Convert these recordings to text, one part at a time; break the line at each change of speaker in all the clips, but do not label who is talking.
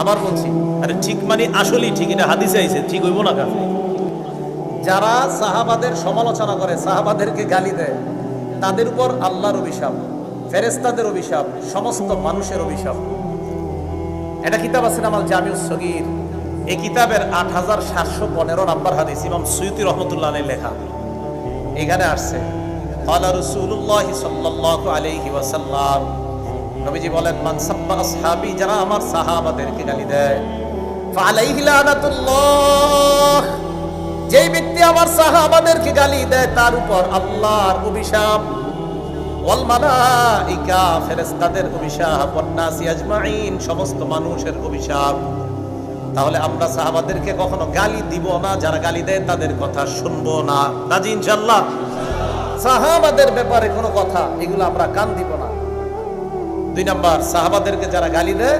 আবার বলছি, আরে ঠিক মানে আসলেই ঠিক, এটা হাদিসে আইছে, ঠিক হইব না কাছে যারা সাহাবাদের সমালোচনা করে, সাহাবাদেরকে গালি দেয়, তাদের উপর আল্লাহর অভিশাপ ফেরেস্তাদের অভিশাপ, সমস্ত মানুষের অভিশাপ। এটা কিতাব আছে আমার জামিউস সগির। এই কিতাবের আট হাজার সাতশো পনেরো নাম্বার হাদিস ইমাম সুয়ুতি রহমতুল্লাহ লেখা। এখানে আসছে রসুল্লাহ সাল্লাহ আলাইহি ওয়াসাল্লাম নবীজি বলেন, মান সাব্বা আসহাবি, যারা আমার সাহাবাদেরকে গালি দেয়, ফালাইহি লানাতুল্লাহ। যেই ব্যক্তি আমার সাহাবাদেরকে গালি দেয়, তার উপর আল্লাহর অভিশাপ। ওয়াল মালাইকা, ফেরেশতাদের অভিশাপ, ওয়ান নাসি আজমাইন, সমস্ত মানুষের অভিশাপ। তাহলে আমরা সাহাবাদেরকে কখনো গালি দিব না, যারা গালি দেয় তাদের কথা শুনব না। রাজি ইনশাল্লাহ সাহাবাদের ব্যাপারে কোনো কথা, এগুলো আমরা কান দিব না। দুই নাম্বার, সাহাবাদেরকে যারা গালি দেয়,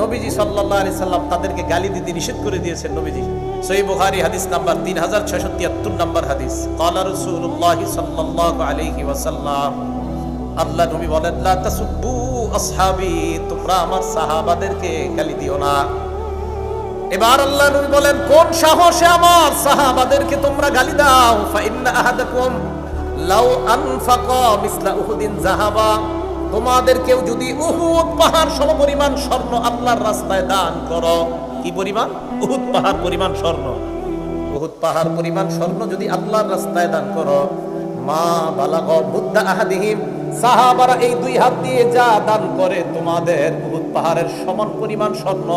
নবীজি সাল্লাহ আলি সাল্লাম তাদেরকে গালি দিতে নিষেধ করে দিয়েছেন নবীজি। সই বুখারি হাদিস নাম্বার তিন হাজার ছয়শো তিয়াত্তর নাম্বার হাদিস। কালা রসুল্লাহ সাল্লাহ আলাইহি ওয়াসাল্লাম, আল্লাহ নবী বলেন, লা তাসুব্বু আসহাবি, তোমরা আমার সাহাবাদেরকে গালি দিও না। এবার আল্লাহ নবী বলেন, কোন সাহসে আমার সাহাবাদেরকে তোমরা গালি দাও? ফাইন্না আহাদাকুম, লাউ আনফাকা মিসলা উহুদিন জাহাবা তোমাদের কেউ যদি উহুদ পাহাড় সমপরিমাণ স্বর্ণ আল্লাহর রাস্তায় দান করো, কি পরিমাণ? উহুদ পাহাড় পরিমাণ স্বর্ণ। উহুদ পাহাড় পরিমাণ স্বর্ণ যদি আল্লাহর রাস্তায় দান করো, মা বালাগ বুদ্ধা আহাদিহিম, সাহাবারা এই দুই হাত দিয়ে যা দান করে তোমাদের উহুদ পাহাড়ের সমান পরিমাণ স্বর্ণ,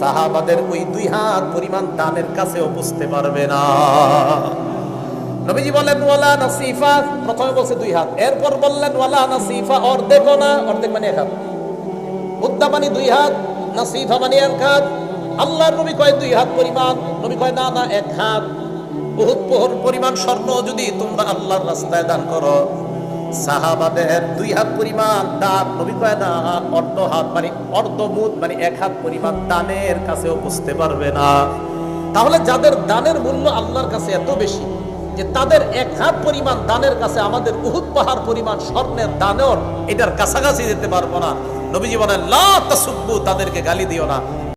সাহাবাদের ওই দুই হাত পরিমাণ দানের কাছেও বুঝতে পারবে না। নবীজি বলেন, ওয়ালা নাসিফা প্রথমে বলছে দুই হাত। এরপর বললেন, ওয়ালা নাসিফা অর্ধেক না, অর্ধেক মানে এক হাত। মুদ্দা মানে দুই হাত, নাসিফা মানে এক হাত। আল্লাহর নবী কয় দুই হাত পরিমাণ, নবী কয়, না না, এক হাত। বহুত পোহর পরিমাণ স্বর্ণ যদি তোমরা আল্লাহর রাস্তায় দান করো। সাহাবাদের দুই হাত পরিমাণ দান, নবী কয়, না, অর্ধ হাত মানে অর্ধ মুদ মানে এক হাত পরিমাণ দানের কাছেও বুঝতে পারবে না। তাহলে যাদের দানের মূল্য আল্লাহর কাছে এত বেশি যে তাদের এক হাত পরিমাণ দানের কাছে আমাদের উহুদ পাহাড় পরিমাণ স্বর্ণের দানের এটার কাছাকাছি যেতে পারব না। নবীজি বলেন, লা তাসুব্বু, তাদেরকে গালি দিও না।